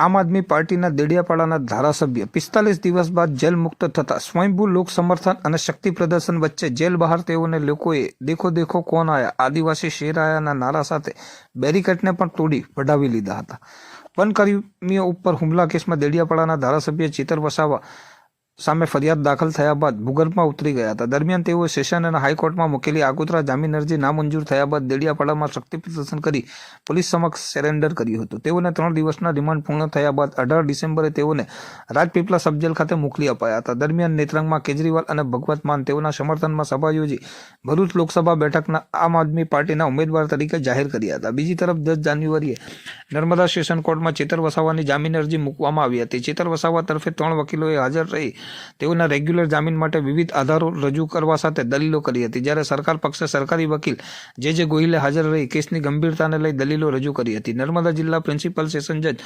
આમ આદમી પાર્ટીના દેડિયાપાડાના ધારાસભ્ય. પિસ્તાલીસ દિવસ બાદ જેલ મુક્ત થતા સ્વયંભૂ લોક સમર્થન અને શક્તિ પ્રદર્શન વચ્ચે જેલ બહાર તેઓને લોકોએ દેખો દેખો કોણ આયા? આદિવાસી શેર આયાના નારા સાથે બેરિકેડને પણ તોડી વઢાવી લીધા હતા. વનકર્મીઓ ઉપર હુમલા કેસમાં દેડિયાપાડાના ધારાસભ્ય ચિતર વસાવા સામે ફરિયાદ દાખલ થયા બાદ ભૂગર્ભમાં ઉતરી ગયા હતા. દરમિયાન તેઓએ સેશન અને હાઈકોર્ટમાં મૂકેલી આગોતરા જામીન અરજી નામંજૂર થયા બાદ દેડિયાપાડામાં શક્તિ પ્રદર્શન કરી પોલીસ સમક્ષ સરેન્ડર કર્યું હતું. તેઓને ત્રણ દિવસના રિમાન્ડ પૂર્ણ થયા બાદ અઢાર ડિસેમ્બરે તેઓને રાજપીપળા સબજેલ ખાતે મોકલી અપાયા હતા. દરમિયાન નેત્રંગમાં કેજરીવાલ અને ભગવત માન તેઓના સમર્થનમાં સભા યોજી ભરૂચ લોકસભા બેઠકના આમ આદમી પાર્ટીના ઉમેદવાર તરીકે જાહેર કર્યા હતા. બીજી તરફ દસ જાન્યુઆરીએ નર્મદા સેશન કોર્ટમાં ચેતર વસાવાની જામીન અરજી મૂકવામાં આવી હતી. ચેતર વસાવા તરફે ત્રણ વકીલોએ હાજર રહી તેઓના રેગ્યુલર જામીન માટે વિવિધ આધારો રજૂ કરવા સાથે દલીલો કરી હતી. જ્યારે સરકાર પક્ષે સરકારી વકીલ જે જે ગોહિલે હાજર રહી કેસની ગંભીરતાને લઈ દલીલો રજૂ કરી હતી. નર્મદા જિલ્લા પ્રિન્સિપલ સેશન જજ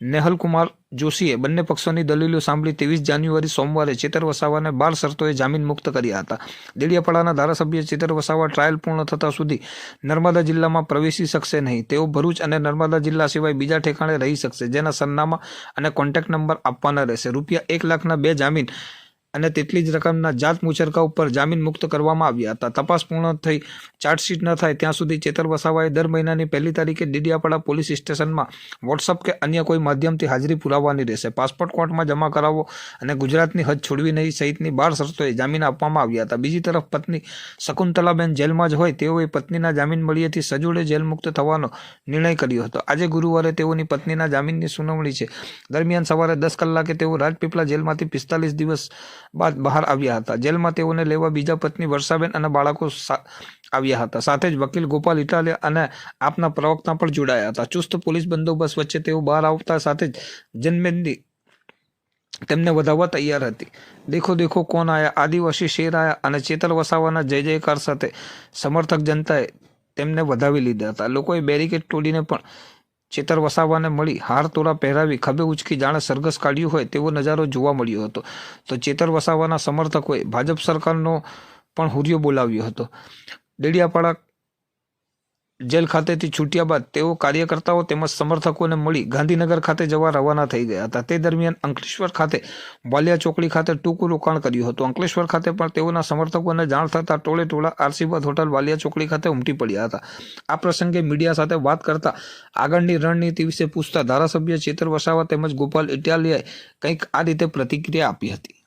નેહલકુમાર જોશીએ બંને પક્ષોની દલીલો સાંભળી ત્રેવીસ જાન્યુઆરી સોમવારે ચેતર વસાવાને બાર શરતોએ જામીન મુક્ત કર્યા હતા. દેડિયાપાડાના ધારાસભ્ય ચેતર વસાવા ટ્રાયલ પૂર્ણ થતા સુધી નર્મદા જિલ્લામાં પ્રવેશી શકશે નહીં. તેઓ ભરૂચ અને નર્મદા જિલ્લા સિવાય બીજા ઠેકાણે રહી શકશે, જેના સરનામા અને કોન્ટેક્ટ નંબર આપવાના રહેશે. રૂપિયા એક લાખના બે જામીન અને તેટલી જ રકમના જાત મુચરકા ઉપર જામીન મુક્ત કરવામાં આવ્યા હતા. તપાસ પૂર્ણ થઈ, ચાર્જશીટ ન થાય ત્યાં સુધી ચેતર વસાવાએ દર મહિનાની પહેલી તારીખે ડીડિયાપાડા પોલીસ સ્ટેશનમાં વોટ્સઅપ કે અન્ય કોઈ માધ્યમથી હાજરી પુરાવવાની રહેશે. પાસપોર્ટ કોર્ટમાં જમા કરાવવો અને ગુજરાતની હદ છોડવી નહીં સહિતની બાર શરતોએ જામીન આપવામાં આવ્યા હતા. બીજી તરફ પત્ની શકુંતલાબેન જેલમાં જ હોય તેઓએ પત્નીના જામીન મળીએથી સજોડે જેલ મુક્ત થવાનો નિર્ણય કર્યો હતો. આજે ગુરુવારે તેઓની પત્નીના જામીનની સુનાવણી છે. દરમિયાન સવારે દસ કલાકે તેઓ રાજપીપળા જેલમાંથી પિસ્તાલીસ દિવસ બાદ બહાર આવ્યા હતા. જેલમાં તેઓને લેવા બીજા પત્ની વર્ષાબેન અને બાળકો આવ્યા હતા. સાથે જ વકીલ ગોપાલ ઇટાલિયા અને આપના પ્રવક્તા પણ જોડાયા હતા. ચુસ્ત પોલીસ બંદોબસ્ત વચ્ચે તેઓ બહાર આવતા સાથે જ જન્મેન્દી તેમને વધાવવા તૈયાર હતી. દેખો દેખો કોણ આયા? આદિવાસી શેર આયા અને ચેતર વસાવાના જય જયકાર સાથે સમર્થક જનતાએ તેમને વધાવી લીધા હતા. લોકોએ બેરિકેડ તોડીને પણ ચેતર વસાવાને મળી હાર તોરા પહેરાવી ખભે ઉચકી જાણે સરઘસ કાઢ્યું હોય તેવો નજારો જોવા મળ્યો હતો. તો ચેતર વસાવાના સમર્થકોએ ભાજપ સરકારનો પણ હુરિયો બોલાવ્યો હતો. ડેડિયાપાડા જેલ ખાતેથી છૂટ્યા બાદ તેઓ કાર્યકર્તાઓ તેમજ સમર્થકોને મળી ગાંધીનગર ખાતે જવા રવાના થઈ ગયા હતા. તે દરમિયાન અંકલેશ્વર ખાતે વાલિયા ચોકડી ખાતે ટૂંકું રોકાણ કર્યું હતું. અંકલેશ્વર ખાતે પણ તેઓના સમર્થકોને જાણ થતાં ટોળે ટોળા આરસીબાદ હોટલ વાલિયા ચોકડી ખાતે ઉમટી પડ્યા હતા. આ પ્રસંગે મીડિયા સાથે વાત કરતા આગળની રણનીતિ વિશે પૂછતા ધારાસભ્ય ચેતર વસાવા તેમજ ગોપાલ ઇટાલિયાએ કંઈક આ રીતે પ્રતિક્રિયા આપી હતી.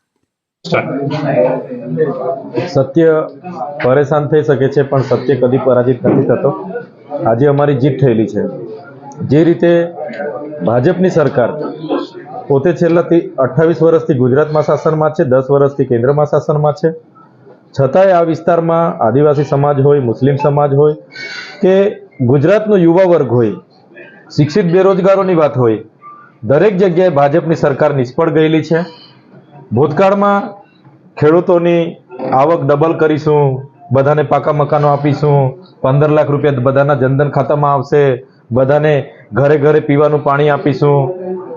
સત્ય પરેશાન થઈ શકે છે, પણ સત્ય કદી પરાજિત નથી થતો. આજે અમારી જીત થયેલી છે. જે રીતે ભાજપની સરકાર પોતે છેલ્લા અઠ્ઠાવીસ વર્ષથી ગુજરાતમાં શાસનમાં છે, દસ વર્ષથી કેન્દ્રમાં શાસનમાં છે. છતાંય આ વિસ્તારમાં આદિવાસી સમાજ હોય, મુસ્લિમ સમાજ હોય કે ગુજરાતનો યુવા વર્ગ હોય, શિક્ષિત બેરોજગારોની વાત હોય, દરેક જગ્યાએ ભાજપની સરકાર નિષ્ફળ ગયેલી છે. ભૂતકાળમાં ખેડૂતોની આવક ડબલ કરીશું, બધાને પાકા મકાનો આપીશું, પંદર લાખ રૂપિયા બધાના જનધન ખાતામાં આવશે, બધાને ઘરે ઘરે પીવાનું પાણી આપીશું.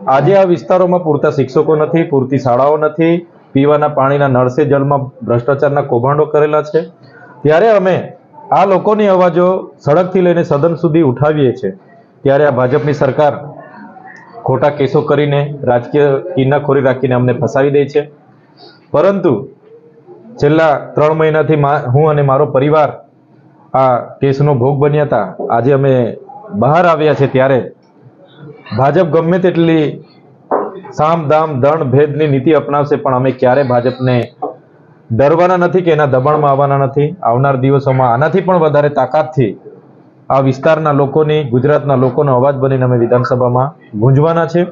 આજે આ વિસ્તારોમાં પૂરતા શિક્ષકો નથી, પૂરતી શાળાઓ નથી, પીવાના પાણીના નળસે જળમાં ભ્રષ્ટાચારના કૌભાંડો કરેલા છે. ત્યારે અમે આ લોકોની અવાજો સડકથી લઈને સદન સુધી ઉઠાવીએ છીએ. ત્યારે આ ભાજપની સરકાર ખોટા કેસો કરીને રાજકીય કિન્નાખોરી રાખીને અમને ફસાવી દે છે. પરંતુ છેલ્લા ત્રણ મહિનાથી હું અને મારો પરિવાર આ કેસનો ભોગ બન્યા હતા. આજે અમે બહાર આવ્યા છે ત્યારે ભાજપ ગમે તેટલી સામ, દામ, દણ, ભેદની નીતિ અપનાવશે, પણ અમે ક્યારે ભાજપને ડરવાના નથી કે એના દબાણમાં આવવાના નથી. આવનાર દિવસોમાં આનાથી પણ વધારે તાકાતથી આ વિસ્તારના લોકોની, ગુજરાતના લોકોનો અવાજ બનીને અમે વિધાનસભામાં ગુંજવાના છે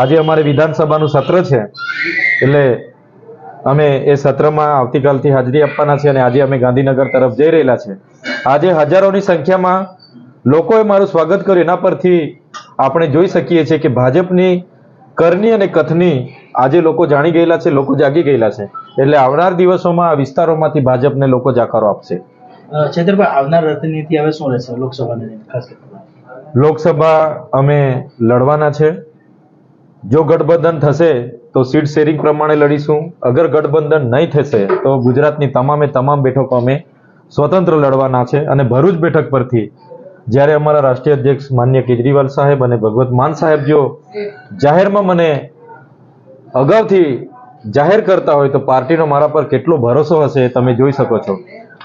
આજે અમારે વિધાનસભાનું સત્ર છે, એટલે અમે એ સત્રમાં આવતીકાલથી હાજરી આપવાના છે અને આજે અમે ગાંધીનગર તરફ જઈ રહેલા છે આજે હજારોની સંખ્યામાં લોકોએ મારું સ્વાગત કર્યું. એના પરથી આપણે જોઈ શકીએ છીએ કે ભાજપની કરની અને કથની આજે લોકો જાણી ગયેલા છે, લોકો જાગી ગયેલા છે. એટલે આવનાર દિવસોમાં આ વિસ્તારોમાંથી ભાજપને લોકો જાકારો આપશે. છેતરભાઈ આવનાર રણનીતિ હવે શું રહેશે? લોકસભાની ખાસ લોકસભા અમે લડવાના છે. જો ગઠબંધન થશે, તો સીટ શેરિંગ પ્રમાણે લડીશું. અગર ગઠબંધન નહીં થશે, તો ગુજરાતની તમામે તમામ બેઠકો અમે સ્વતંત્ર લડવાના છે અને ભરૂચ બેઠક પરથી જ્યારે અમારા રાષ્ટ્રીય અધ્યક્ષ માન્ય કેજરીવાલ સાહેબ અને ભગવત માન સાહેબ જો જાહેરમાં મને અગાઉથી જાહેર કરતા હોય તો પાર્ટીનો મારા પર કેટલો ભરોસો હશે તમે જોઈ શકો છો.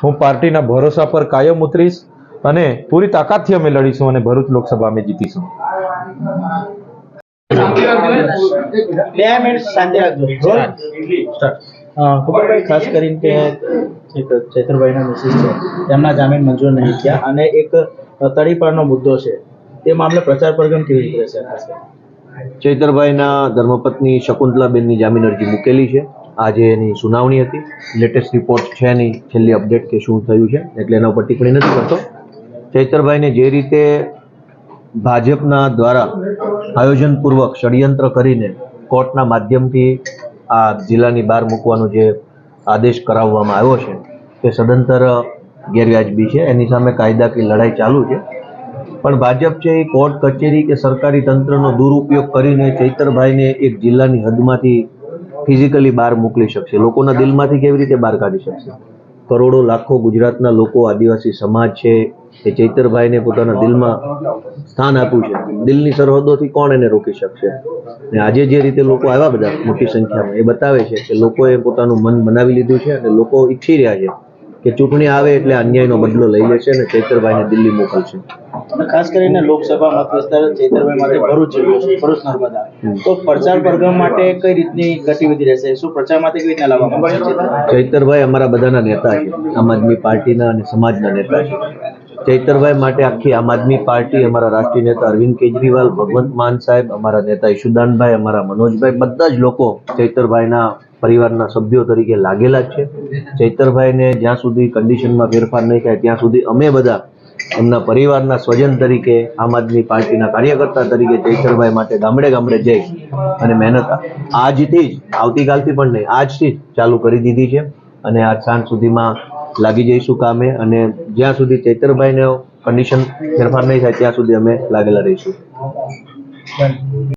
હું પાર્ટીના ભરોસા પર કાયમ ઉતરીશ અને પૂરી તાકાતથી અમે લડીશું અને ભરૂચ લોકસભા અમે જીતીશું. બે મિનિટ શાંતિ રાખજો. અ, ખાસ કરીને કે ચૈતરભાઈના મિસિસ છે. તેમના જામીન મંજૂર નહીં થયા અને એક તળીપાળનો મુદ્દો છે. તે મામલે પ્રચાર પ્રગમ કેવી રીતે રહેશે? ખાસ કરીને ચૈતરભાઈના ધર્મપત્ની શકુંતલાબેનની જામીન અરજી મૂકેલી છે. આજે એની સુનાવણી હતી. લેટેસ્ટ રિપોર્ટ છે નહીં છેલ્લી અપડેટ કે શું થયું છે, એટલે એના ઉપર ટિપ્પણી નથી કરતો. ચૈતરભાઈને જે રીતે ભાજપના દ્વારા આયોજનપૂર્વક ષડયંત્ર કરીને કોર્ટના માધ્યમથી આ જિલ્લાની બહાર મૂકવાનો જે આદેશ કરાવવામાં આવ્યો છે, તે સદંતર ગેરવ્યાજબી છે. એની સામે કાયદાકીય લડાઈ ચાલુ છે. પણ ભાજપ છે એ કોર્ટ, કચેરી કે સરકારી તંત્રનો દુરુપયોગ કરીને ચૈતરભાઈને એક જિલ્લાની હદમાંથી ફિઝિકલી બહાર મોકલી શકશે? લોકોના દિલમાંથી કેવી રીતે બહાર કાઢી શકશે? કરોડો લાખો ગુજરાતના લોકો આદિવાસી સમાજ છે એ ચૈતરભાઈને પોતાના દિલમાં સ્થાન આપ્યું છે. દિલની સરહદોથી કોણ એને રોકી શકશે? ને આજે જે રીતે લોકો આવ્યા બધા મોટી સંખ્યામાં એ બતાવે છે કે લોકોએ પોતાનું મન બનાવી લીધું છે અને લોકો ઈચ્છી રહ્યા છે કે ચૂંટણી આવે એટલે અન્યાયનો બદલો લઈ લેશે અને ચૈતરભાઈને દિલ્હી મોકલશે. ખાસ કરીને લોકસભા મત વિસ્તાર ચૈતરભાઈ માટે ભરૂચ ભરૂચ નર્મદા. તો પ્રચાર પ્રગમ માટે કઈ રીતની ગતિવિધિ રહેશે? શું પ્રચાર માટે કઈ રીતના લાવવામાં આવશે? ચૈતરભાઈ અમારા બધાના નેતા છે આમ આદમી પાર્ટીના અને સમાજના નેતા છે. ચૈતરભાઈ માટે આખી આમ આદમી પાર્ટી અમારા રાષ્ટ્રીય નેતા અરવિંદ કેજરીવાલ ભગવંત માન સાહેબ અમારા નેતા ઈશુદાનભાઈ અમારા મનોજભાઈ બધા જ લોકો ચૈતરભાઈના પરિવારના સભ્યો તરીકે લાગેલા જ છે. ચૈતરભાઈને જ્યાં સુધી કન્ડિશનમાં ફેરફાર નહીં થાય, ત્યાં સુધી અમે બધા એમના પરિવારના સ્વજન તરીકે, આમ આદમી પાર્ટીના કાર્યકર્તા તરીકે ચૈતરભાઈ માટે ગામડે ગામડે જઈ અને મહેનત આજથી જ, આવતીકાલથી પણ નહીં, આજથી જ ચાલુ કરી દીધી છે. અને આજ સાંજ સુધીમાં લાગી જઈશું કામે અને જ્યાં સુધી ચૈતરભાઈને કન્ડિશન ફેરફાર નહીં થાય, ત્યાં સુધી અમે લાગેલા રહીશું.